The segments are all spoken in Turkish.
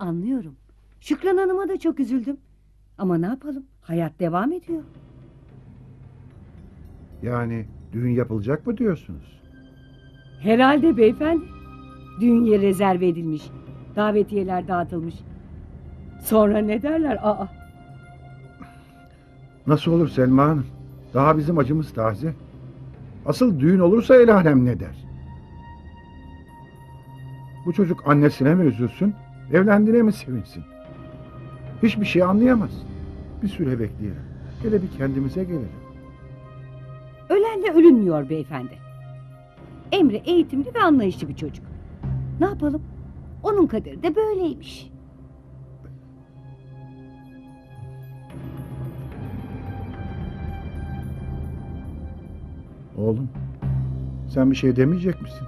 Anlıyorum. Şükran Hanım'a da çok üzüldüm. Ama ne yapalım? Hayat devam ediyor. Yani düğün yapılacak mı diyorsunuz? Herhalde beyefendi. Düğün yeri rezerve edilmiş. Davetiyeler dağıtılmış. Sonra ne derler? Aa, Nasıl olur Selma Hanım? Daha bizim acımız taze. Asıl düğün olursa el alem ne der? Bu çocuk annesine mi üzülsün, evlendiğine mi sevinsin? Hiçbir şey anlayamaz. Bir süre bekleyelim. Hele bir kendimize gelelim. ölenle ölünmüyor beyefendi. Emre eğitimli ve anlayışlı bir çocuk. Ne yapalım? Onun kaderi de böyleymiş. Oğlum, sen bir şey demeyecek misin?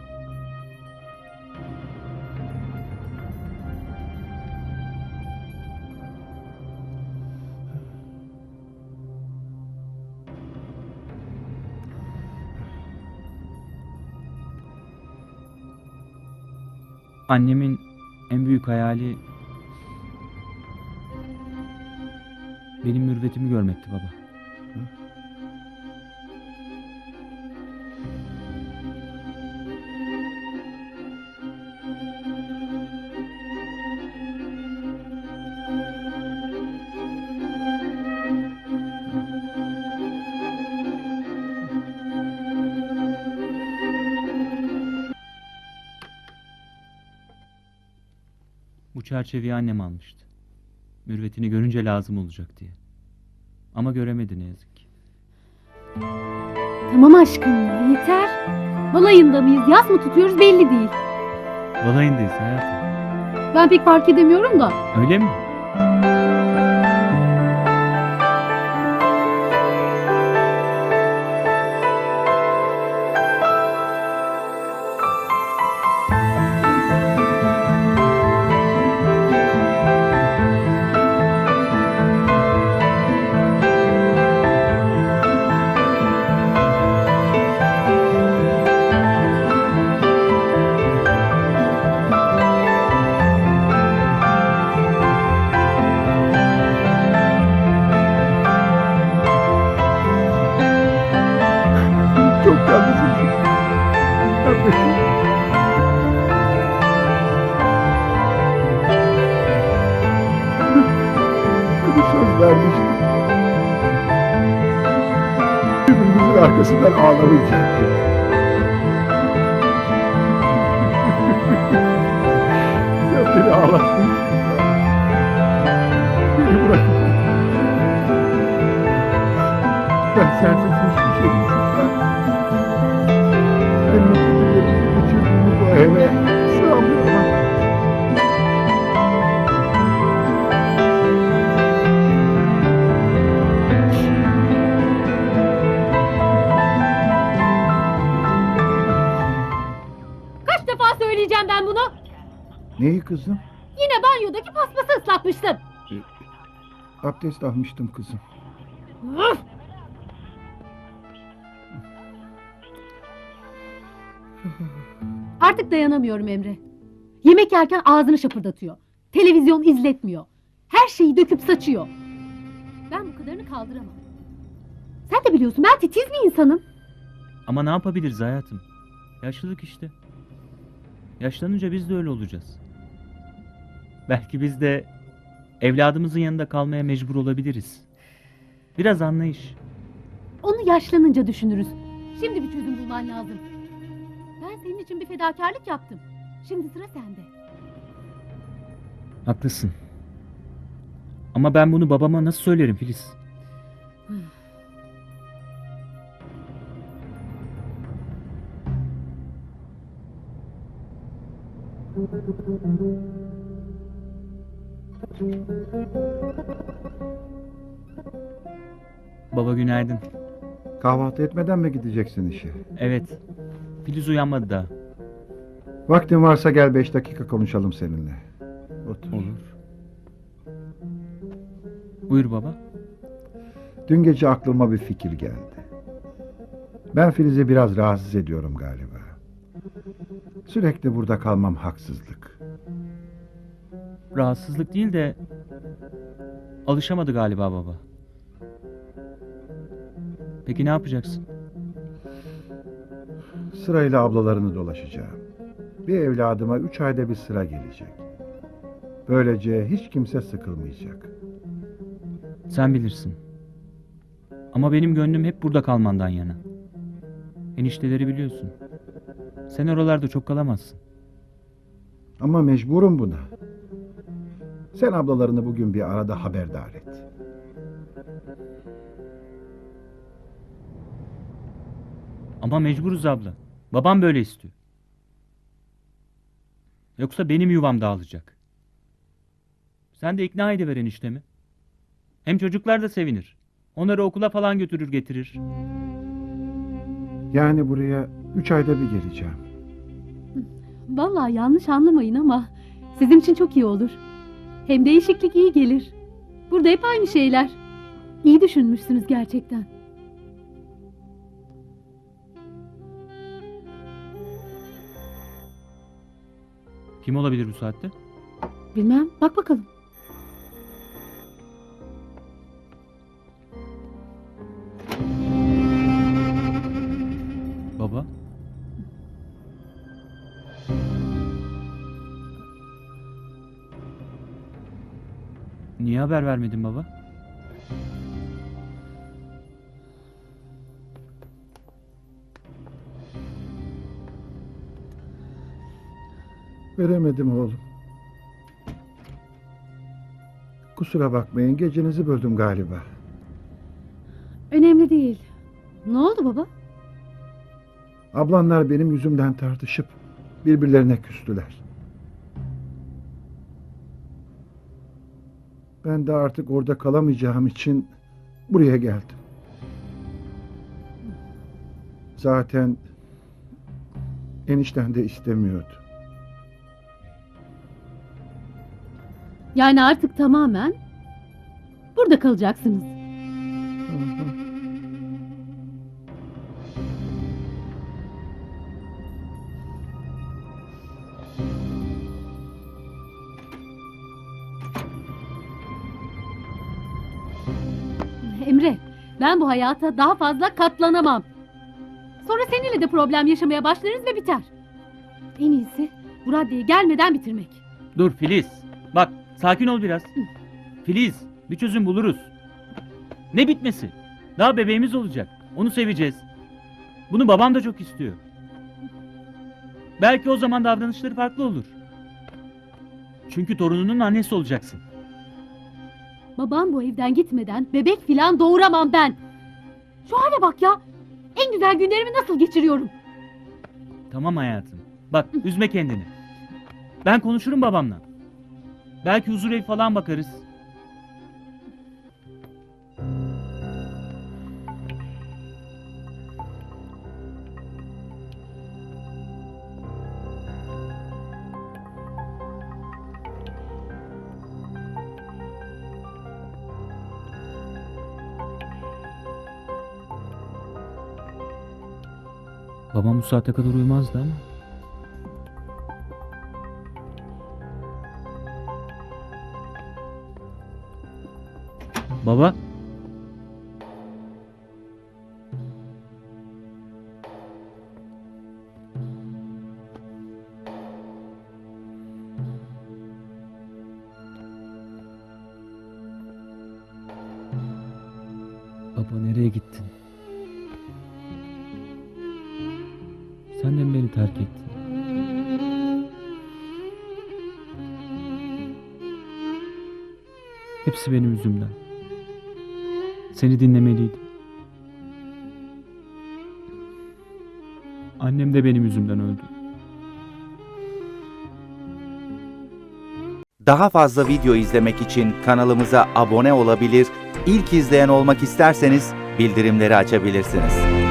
Annemin en büyük hayali benim mürvetimi görmekti baba. Bu çerçeveyi annem almıştı. Mürvetini görünce lazım olacak diye. Ama göremedi ne yazık ki. Tamam aşkım ya yeter. Balayında mıyız yaz mı tutuyoruz belli değil. Balayındayız hayatım. Ben pek fark edemiyorum da. Öyle mi? Arkasından ağlamayacaktık. Neyi kızım? Yine banyodaki paspası ıslatmışsın. Abdest almıştım kızım. Üf! Artık dayanamıyorum Emre. Yemek yerken ağzını şapırdatıyor. Televizyon izletmiyor. Her şeyi döküp saçıyor. Ben bu kadarını kaldıramam. Sen de biliyorsun ben titiz bir insanım. Ama ne yapabiliriz hayatım? Yaşlılık işte. Yaşlanınca biz de öyle olacağız. Belki biz de evladımızın yanında kalmaya mecbur olabiliriz. Biraz anlayış. Onu yaşlanınca düşünürüz. Şimdi bir çözüm bulman lazım. Ben senin için bir fedakarlık yaptım. Şimdi sıra sende. Haklısın. Ama ben bunu babama nasıl söylerim Filiz? Baba günaydın. Kahvaltı etmeden mi gideceksin işe? Evet. Filiz uyanmadı daha. Vaktin varsa gel beş dakika konuşalım seninle. Otur. Olur. Buyur baba. Dün gece aklıma bir fikir geldi. Ben Filiz'i biraz rahatsız ediyorum galiba. Sürekli burada kalmam haksızlık. Rahatsızlık değil de alışamadı galiba baba. Peki ne yapacaksın? Sırayla ablalarını dolaşacağım. Bir evladıma üç ayda bir sıra gelecek. Böylece hiç kimse sıkılmayacak. Sen bilirsin. Ama benim gönlüm hep burada kalmandan yana. Enişteleri biliyorsun. Sen oralarda çok kalamazsın. Ama mecburum buna. Sen ablalarını bugün bir arada haberdar et. Ama mecburuz abla. Babam böyle istiyor. Yoksa benim yuvam dağılacak. Sen de ikna ediver eniştemi. Hem çocuklar da sevinir. Onları okula falan götürür getirir. Yani buraya üç ayda bir geleceğim. Vallahi yanlış anlamayın ama sizin için çok iyi olur. Hem değişiklik iyi gelir. Burada hep aynı şeyler. İyi düşünmüşsünüz gerçekten. Kim olabilir bu saatte? Bilmem. Bak bakalım. Niye haber vermedin baba? Veremedim oğlum. Kusura bakmayın gecenizi böldüm galiba. Önemli değil. Ne oldu baba? Ablanlar benim yüzümden tartışıp birbirlerine küstüler. Ben de artık orada kalamayacağım için buraya geldim. Zaten enişten de istemiyordu. Yani artık tamamen burada kalacaksınız. Emre, ben bu hayata daha fazla katlanamam. Sonra seninle de problem yaşamaya başlarız ve biter. En iyisi bu raddeye gelmeden bitirmek. Dur Filiz. Bak sakin ol biraz. Filiz bir çözüm buluruz. Ne bitmesi? Daha bebeğimiz olacak. Onu seveceğiz. Bunu babam da çok istiyor. Belki o zaman davranışları farklı olur. Çünkü torununun annesi olacaksın. Babam bu evden gitmeden bebek filan doğuramam ben. Şu hale bak ya. En güzel günlerimi nasıl geçiriyorum. Tamam hayatım. Bak üzme kendini. Ben konuşurum babamla. Belki huzur evi falan bakarız. Babam bu saate kadar uyumazdı ama. Baba. Baba nereye gittin? Mi beni terk ettin? Hepsi benim yüzümden. Seni dinlemeliydim. Annem de benim yüzümden öldü. Daha fazla video izlemek için kanalımıza abone olabilir, ilk izleyen olmak isterseniz bildirimleri açabilirsiniz.